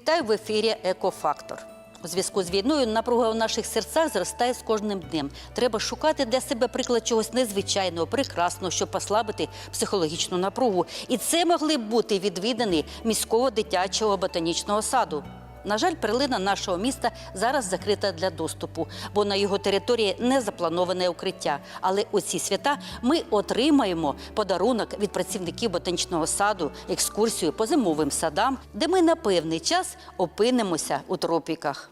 Вітаю в ефірі Екофактор. У зв'язку з війною напруга у наших серцях зростає з кожним днем. Треба шукати для себе приклад чогось незвичайного, прекрасного, щоб послабити психологічну напругу. І це могли б бути відвідини міського дитячого ботанічного саду. На жаль, перлина нашого міста зараз закрита для доступу, бо на його території не заплановане укриття. Але у ці свята ми отримаємо подарунок від працівників ботанічного саду, екскурсію по зимовим садам, де ми на певний час опинимося у тропіках.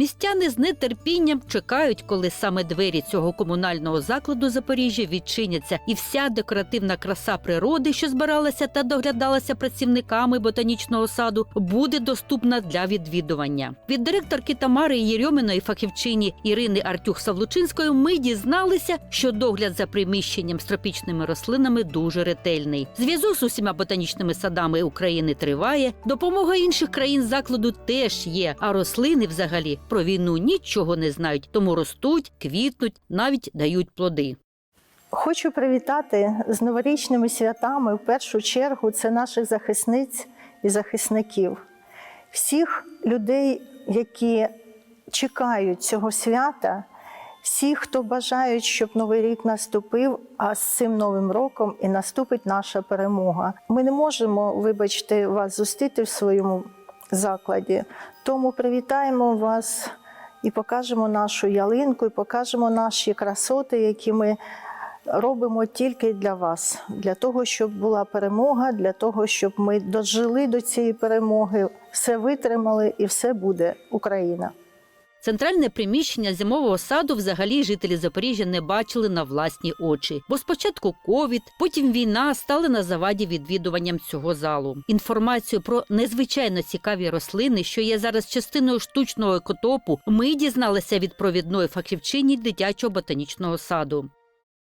Містяни з нетерпінням чекають, коли саме двері цього комунального закладу Запоріжжя відчиняться, і вся декоративна краса природи, що збиралася та доглядалася працівниками ботанічного саду, буде доступна для відвідування. Від директорки Тамари Єрьоміної фахівчині Ірини Артюх Савлучинської ми дізналися, що догляд за приміщенням з тропічними рослинами дуже ретельний. Зв'язок з усіма ботанічними садами України триває. Допомога інших країн закладу теж є. А рослини взагалі про війну нічого не знають, тому ростуть, квітнуть, навіть дають плоди. Хочу привітати з новорічними святами. В першу чергу це наших захисниць і захисників, всіх людей, які чекають цього свята, всіх, хто бажають, щоб новий рік наступив, а з цим новим роком і наступить наша перемога. Ми не можемо, вибачте, вас зустріти в своєму закладі, тому привітаємо вас і покажемо нашу ялинку, і покажемо наші красоти, які ми робимо тільки для вас, для того, щоб була перемога, для того, щоб ми дожили до цієї перемоги, все витримали і все буде Україна. Центральне приміщення зимового саду взагалі жителі Запоріжжя не бачили на власні очі, бо спочатку ковід, потім війна стали на заваді відвідуванням цього залу. Інформацію про незвичайно цікаві рослини, що є зараз частиною штучного екотопу, ми дізналися від провідної фахівчині дитячого ботанічного саду.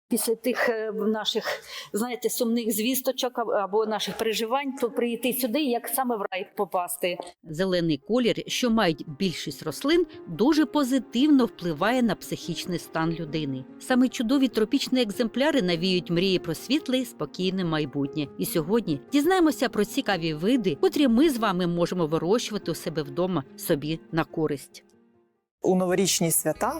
Після тих е, наших, знаєте, сумних звісточок або наших переживань, то прийти сюди, як саме в рай попасти. Зелений колір, що мають більшість рослин, дуже позитивно впливає на психічний стан людини. Саме чудові тропічні екземпляри навіють мрії про світле спокійне майбутнє. І сьогодні дізнаємося про цікаві види, котрі ми з вами можемо вирощувати у себе вдома собі на користь. У новорічні свята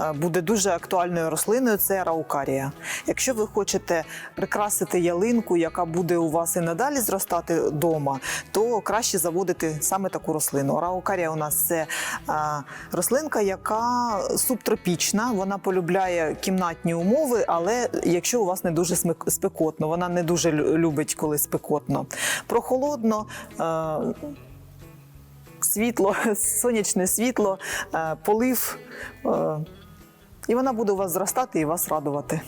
е, буде дуже актуальною рослиною це раукарія. Якщо ви хочете прикрасити ялинку, яка буде у вас і надалі зростати вдома, то краще заводити саме таку рослину. Раукарія у нас це е, рослинка, яка субтропічна, вона полюбляє кімнатні умови, але якщо у вас не дуже спекотно, вона не дуже любить, коли спекотно. Прохолодно. Світло, сонячне світло, е, полив. е, І вона буде у вас зростати і вас радувати.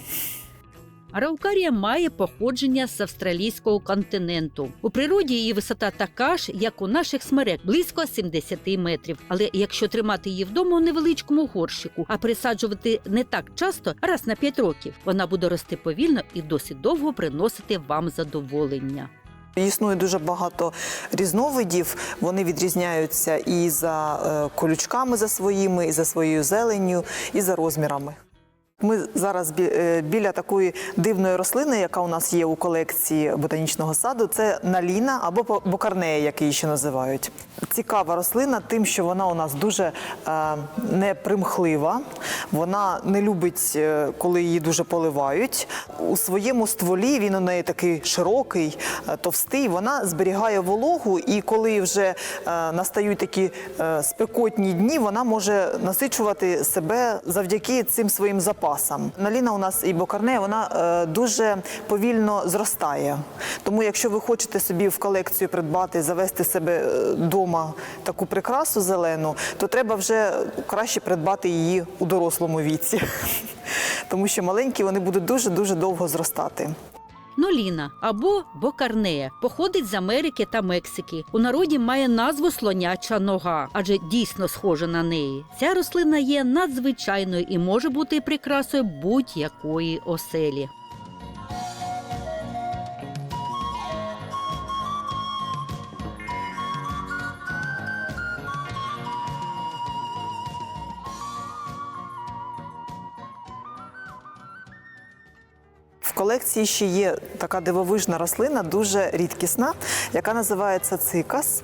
Араукарія має походження з австралійського континенту. У природі її висота така ж, як у наших смерек, близько 70 метрів. Але якщо тримати її вдома у невеличкому горщику, а пересаджувати не так часто, раз на 5 років, вона буде рости повільно і досить довго приносити вам задоволення. Існує дуже багато різновидів. Вони відрізняються і за е, колючками за своїми, і за своєю зеленню, і за розмірами. Ми зараз е, біля такої дивної рослини, яка у нас є у колекції ботанічного саду, це наліна або бокарнея, як її ще називають. Цікава рослина тим, що вона у нас дуже е, непримхлива, вона не любить, е, коли її дуже поливають. У своєму стволі він у неї такий широкий, товстий. Вона зберігає вологу, і коли вже настають такі спекотні дні, вона може насичувати себе завдяки цим своїм запасам. Наліна у нас і бокарне, вона е, дуже повільно зростає. Тому, якщо ви хочете собі в колекцію придбати, завести себе вдома таку прикрасу зелену, то треба вже краще придбати її у дорослому віці. Тому що маленькі вони будуть дуже дуже довго зростати. Ноліна або бокарнея походить з Америки та Мексики. У народі має назву слоняча нога, адже дійсно схожа на неї. Ця рослина є надзвичайною і може бути прикрасою будь-якої оселі. Колекції ще є така дивовижна рослина, дуже рідкісна, яка називається цикас,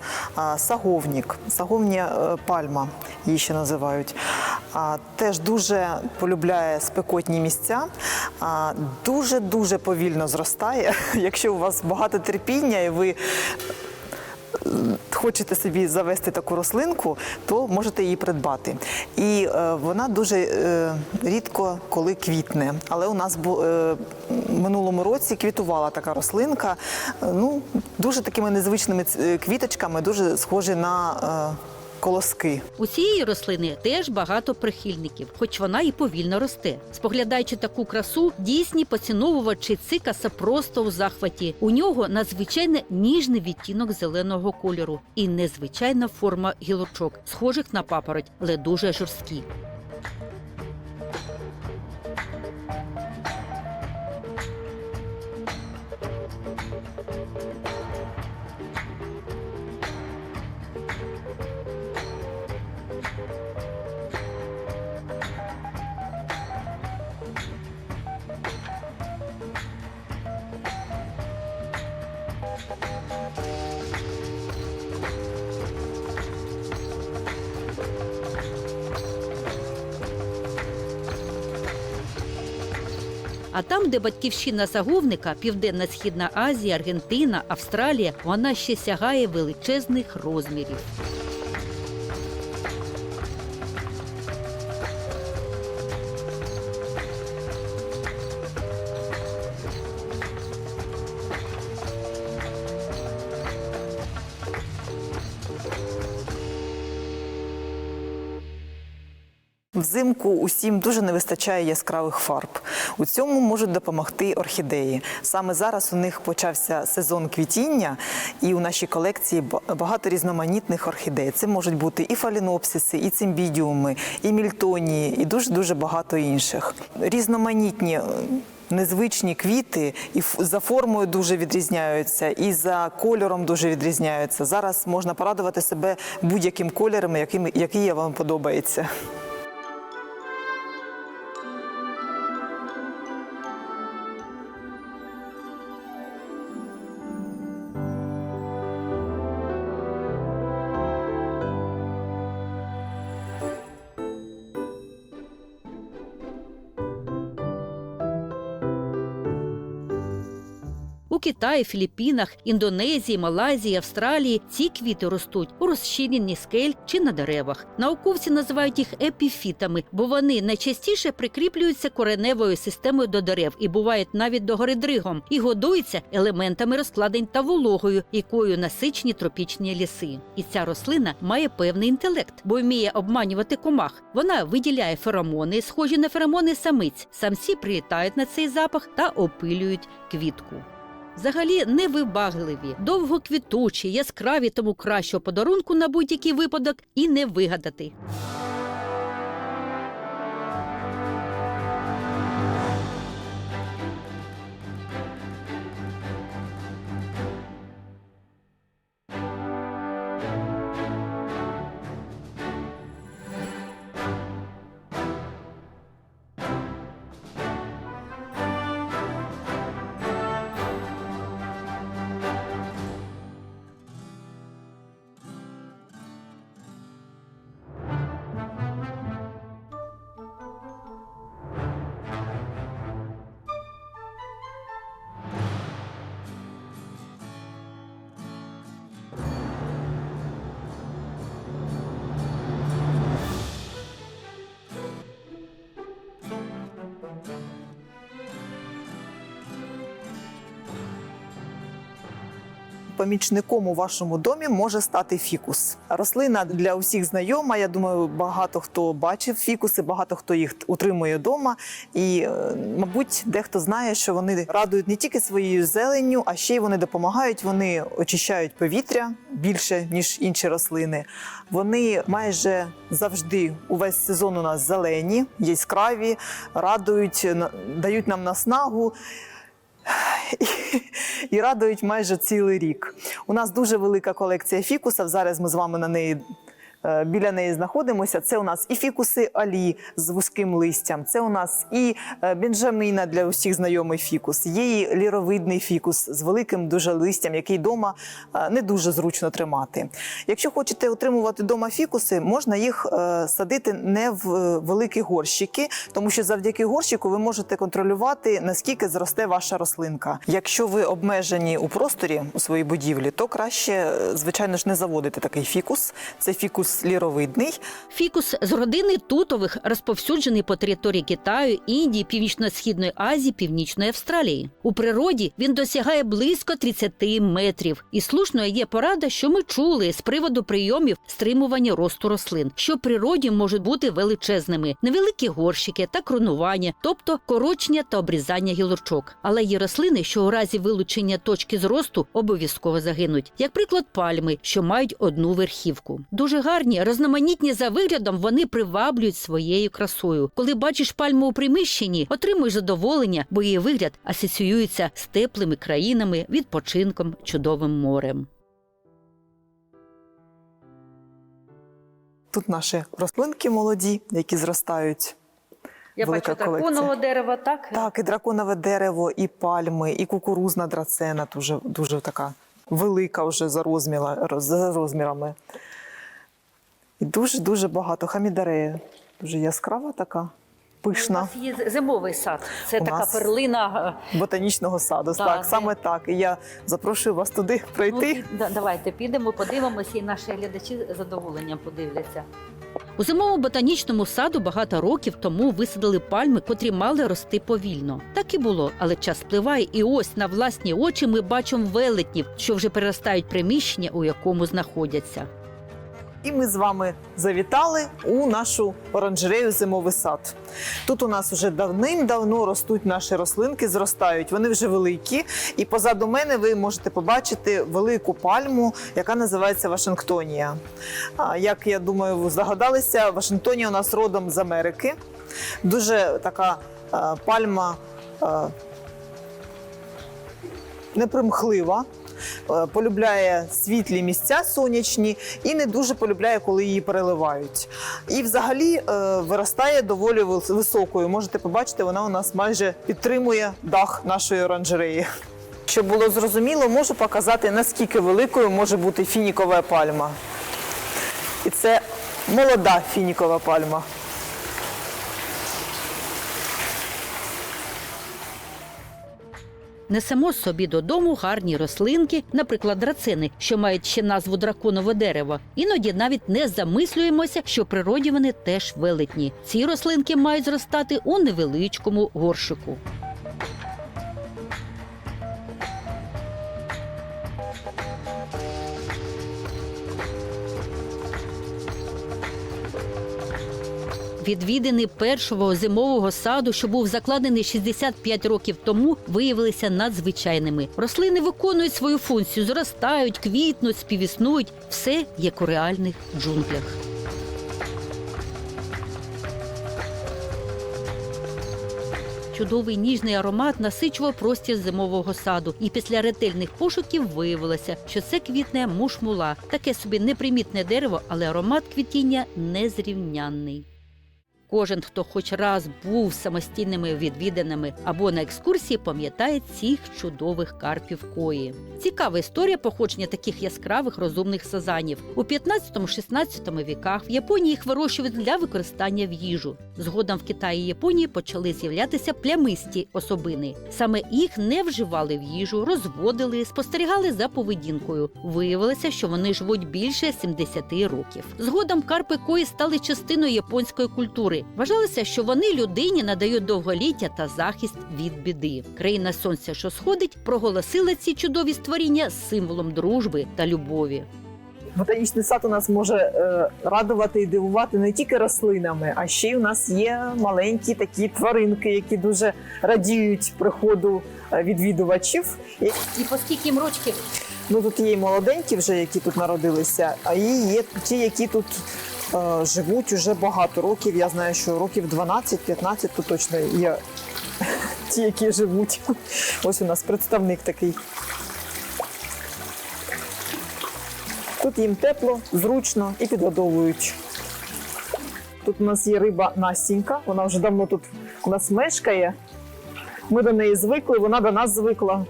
саговнік, саговня е, пальма її ще називають. Теж дуже полюбляє спекотні місця, дуже-дуже повільно зростає. Якщо у вас багато терпіння і ви хочете собі завести таку рослинку, то можете її придбати. І е, вона дуже е, рідко коли квітне. Але у нас бу, е, в минулому році квітувала така рослинка. е, ну, дуже такими незвичними квіточками, дуже схожі на е, колоски. У цієї рослини теж багато прихильників, хоч вона і повільно росте. Споглядаючи таку красу, дійсні поціновувачі цикаса просто у захваті. У нього надзвичайно ніжний відтінок зеленого кольору і незвичайна форма гілочок, схожих на папороть, але дуже жорсткі. А там, де батьківщина заговника, Південна Східна Азія, Аргентина, Австралія, вона ще сягає величезних розмірів. Взимку усім дуже не вистачає яскравих фарб. У цьому можуть допомогти орхідеї. Саме зараз у них почався сезон квітіння, і у нашій колекції багато різноманітних орхідей. Це можуть бути і фалінопсиси, і цимбідіуми, і мільтонії, і дуже дуже багато інших. Різноманітні. е, Незвичні квіти і за формою дуже відрізняються, і за кольором дуже відрізняються. Зараз можна порадувати себе будь-яким кольором, який вам подобається. Китаї, Філіппінах, Індонезії, Малайзії, Австралії ці квіти ростуть у розчиненні скель чи на деревах. Науковці називають їх епіфітами, бо вони найчастіше прикріплюються кореневою системою до дерев і бувають навіть догори дригом, і годуються елементами розкладень та вологою, якою насичені тропічні ліси. І ця рослина має певний інтелект, бо вміє обманювати комах. Вона виділяє феромони, схожі на феромони самиць. Самці прилітають на цей запах та опилюють квітку. Взагалі невибагливі, довгоквітучі, яскраві, тому кращого подарунку на будь-який випадок і не вигадати. Помічником у вашому домі може стати фікус. Рослина для усіх знайома. Я думаю, багато хто бачив фікуси, багато хто їх утримує вдома. І, е, мабуть, дехто знає, що вони радують не тільки своєю зеленню, а ще й вони допомагають. Вони очищають повітря більше ніж інші рослини. Вони майже завжди увесь сезон у нас зелені, яскраві, радують, дають нам наснагу і радують майже цілий рік. У нас дуже велика колекція фікусів. Зараз ми з вами на неї біля неї знаходимося. Це у нас і фікуси алі з вузьким листям, це у нас і е, бенджаміна для усіх знайомий фікус. Є і ліровидний фікус з великим дуже листям, який вдома не дуже зручно тримати. Якщо хочете отримувати вдома фікуси, можна їх е, садити не в е, великі горщики, тому що завдяки горщику ви можете контролювати наскільки зросте ваша рослинка. Якщо ви обмежені у просторі у своїй будівлі, то краще, е, звичайно ж, не заводити такий фікус. Це фікус ліровидний. Фікус з родини тутових розповсюджений по території Китаю, Індії, Північно-східної Азії, Північної Австралії. У природі він досягає близько 30 метрів. І слушною є порада, що ми чули з приводу прийомів стримування росту рослин, що в природі можуть бути величезними, невеликі горщики та кронування, тобто корочення та обрізання гілочок. Але є рослини, що у разі вилучення точки зросту обов'язково загинуть, як приклад пальми, що мають одну верхівку. Дуже гарні, різноманітні за виглядом, вони приваблюють своєю красою. Коли бачиш пальму у приміщенні, отримуєш задоволення, бо її вигляд асоціюється з теплими країнами, відпочинком, чудовим морем. Тут наші рослинки молоді, які зростають. Я Велика бачу колекція. драконового дерева, так? Так, і драконове дерево, і пальми, і кукурузна драцена дуже, дуже така велика вже за, розміра, за розмірами. І дуже-дуже багато хамідарея. Дуже яскрава така, Пишна. У нас є зимовий сад. Це У така перлина. Ботанічного саду. Так, Так, де- саме так. І я запрошую вас туди Ну, прийти. давайте підемо, подивимося, і наші глядачі з задоволенням подивляться. У зимовому ботанічному саду багато років тому висадили пальми, котрі мали рости повільно. Так і було, але час спливає, і ось на власні очі ми бачимо велетнів, що вже переростають приміщення, у якому знаходяться. І ми з вами завітали у нашу оранжерею зимовий сад. Тут у нас вже давним-давно ростуть наші рослинки, зростають. Вони вже великі. І позаду мене ви можете побачити велику пальму, яка називається Вашингтонія. Як я думаю, ви здогадалися, Вашингтонія у нас родом з Америки. Дуже така е, пальма е, непримхлива. Е, Полюбляє світлі місця сонячні і не дуже полюбляє, коли її переливають. І взагалі е, виростає доволі високою. Можете побачити, вона у нас майже підтримує дах нашої оранжереї. Щоб було зрозуміло, можу показати, наскільки великою може бути фінікова пальма. І це молода фінікова пальма. Несемо собі додому гарні рослинки, наприклад, драцини, що мають ще назву драконове дерево. Іноді навіть не замислюємося, що в природі вони теж велетні. Ці рослинки мають зростати у невеличкому горшику. Відвідини першого зимового саду, що був закладений 65 років тому, виявилися надзвичайними. Рослини виконують свою функцію, зростають, квітнуть, співіснують. Все як у реальних джунглях. Чудовий ніжний аромат насичував простір зимового саду, і після ретельних пошуків виявилося, що це квітне мушмула, таке собі непримітне дерево, але аромат квітіння незрівнянний. Кожен, хто хоч раз був самостійними відвіданими або на екскурсії, пам'ятає цих чудових карпів кої. Цікава історія походження таких яскравих розумних сазанів. У 15-16 віках в Японії їх вирощували для використання в їжу. Згодом в Китаї і Японії почали з'являтися плямисті особини. Саме їх не вживали в їжу, розводили, спостерігали за поведінкою. Виявилося, що вони живуть більше 70 років. Згодом карпи кої стали частиною японської культури. Вважалося, що вони людині надають довголіття та захист від біди. Країна сонця, що сходить, проголосила ці чудові створіння символом дружби та любові. Ботанічний сад у нас може е, радувати і дивувати не тільки рослинами, а ще й у нас є маленькі такі тваринки, які дуже радіють приходу е, відвідувачів. І, по скільки рочків? ну тут є і молоденькі, вже які тут народилися, а і є ті, які тут живуть уже багато років. Я знаю, що років 12-15 тут точно є ті, які живуть. Ось у нас представник такий. Тут їм тепло, зручно і підгодовують. Тут у нас є риба Настінька, вона вже давно тут у нас мешкає. Ми до неї звикли, вона до нас звикла.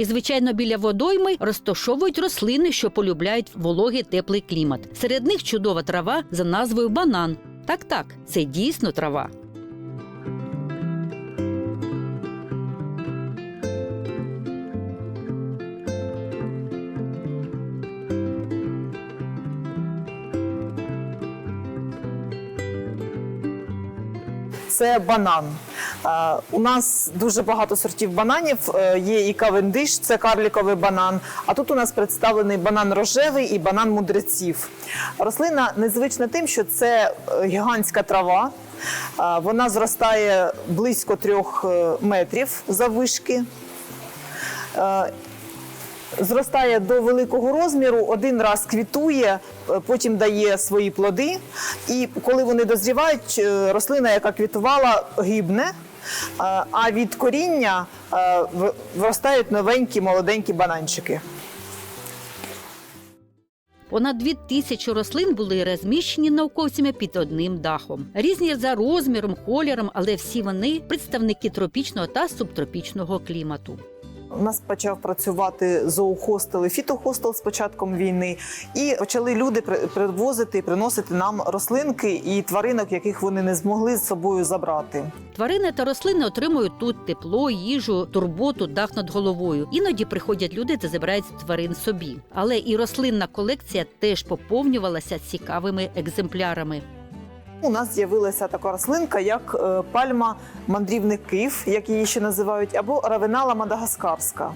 І, звичайно, біля водойми розташовують рослини, що полюбляють вологий теплий клімат. Серед них чудова трава за назвою банан. Так, так, це дійсно трава. Це банан. Е, У нас дуже багато сортів бананів. Е, Є і кавендиш, це карліковий банан. А тут у нас представлений банан рожевий і банан мудреців. Рослина незвична тим, що це е, гігантська трава. Вона зростає близько трьох метрів заввишки. Зростає до великого розміру, один раз квітує, е, потім дає свої плоди. І коли вони дозрівають, е, рослина, яка квітувала, гибне. е, А від коріння в- виростають новенькі молоденькі бананчики. Понад дві тисячі рослин були розміщені науковцями під одним дахом. Різні за розміром, кольором, але всі вони представники тропічного та субтропічного клімату. У нас почав працювати зоохостел і фітохостел з початком війни, і почали люди при- привозити і приносити нам рослинки і тваринок, яких вони не змогли з собою забрати. Тварини та рослини отримують тут тепло, їжу, турботу, дах над головою. Іноді приходять люди та забирають тварин собі. Але і рослинна колекція теж поповнювалася цікавими екземплярами. У нас з'явилася така рослинка, як е, пальма мандрівник Київ, як її ще називають, або равенала мадагаскарська.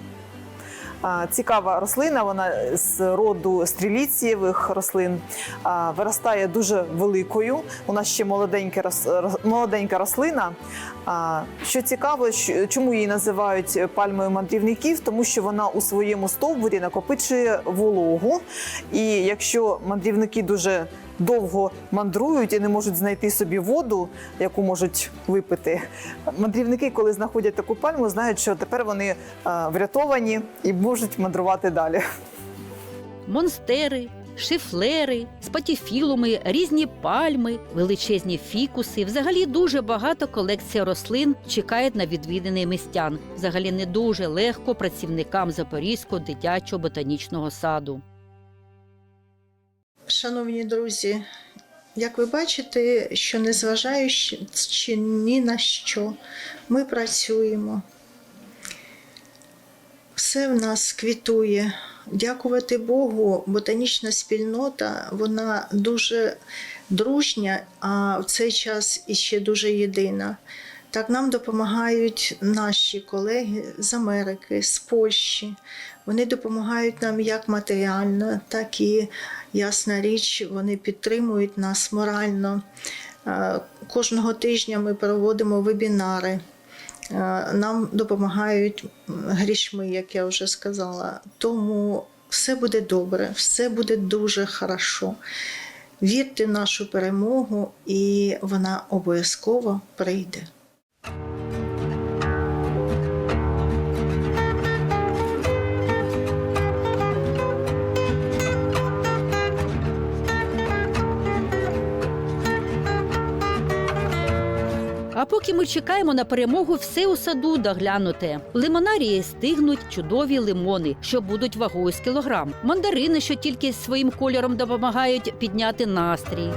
Цікава рослина, вона з роду стріліцієвих рослин виростає дуже великою. У нас ще молоденька, молоденька рослина. Що цікаво, чому її називають пальмою мандрівників? Тому що вона у своєму стовбурі накопичує вологу. І якщо мандрівники дуже довго мандрують і не можуть знайти собі воду, яку можуть випити. Мандрівники, коли знаходять таку пальму, знають, що тепер вони е, врятовані і можуть мандрувати далі. Монстери, шифлери, спатіфілуми, різні пальми, величезні фікуси. Взагалі дуже багато колекція рослин чекають на відвіданий містян. Взагалі не дуже легко працівникам Запорізького дитячого ботанічного саду. Шановні друзі, як ви бачите, що незважаючи ні на що, ми працюємо. Все в нас квітує. Дякувати Богу, ботанічна спільнота вона дуже дружня, а в цей час іще дуже єдина. Так нам допомагають наші колеги з Америки, з Польщі. Вони допомагають нам як матеріально, так і ясна річ, вони підтримують нас морально. Е, Кожного тижня ми проводимо вебінари. Е, Нам допомагають грішми, як я вже сказала. Тому все буде добре, все буде дуже хорошо. Вірте в нашу перемогу, і вона обов'язково прийде. Поки ми чекаємо на перемогу, все у саду доглянуте. Лимонарії стигнуть чудові лимони, що будуть вагою з кілограм. Мандарини, що тільки своїм кольором допомагають підняти настрій.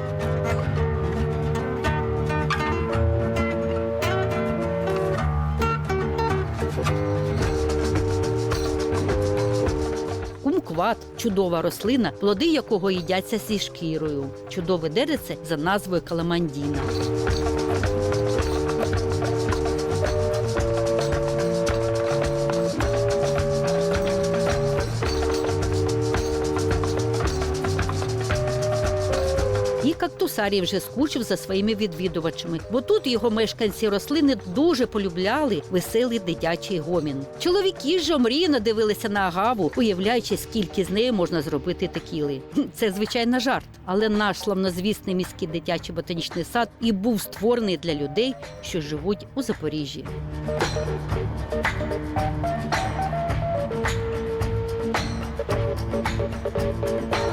Кумкват чудова рослина, плоди якого їдяться зі шкірою. Чудове деревце за назвою каламандіна. І вже скучив за своїми відвідувачами, бо тут його мешканці рослини дуже полюбляли веселий дитячий гомін. Чоловіки ж омріяно дивилися на агаву, уявляючи, скільки з нею можна зробити текіли. Це звичайно жарт, але наш славнозвісний міський дитячий ботанічний сад і був створений для людей, що живуть у Запоріжжі. З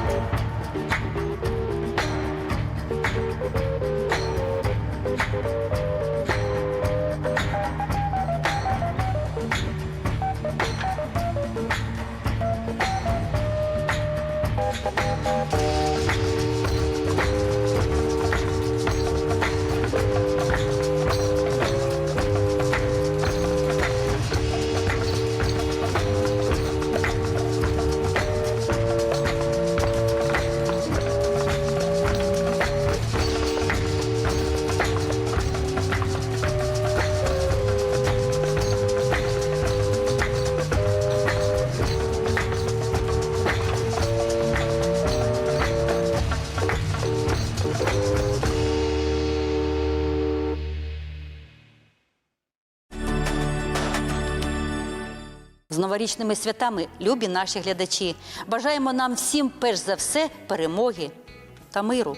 новорічними святами, любі наші глядачі, бажаємо нам всім перш за все перемоги та миру.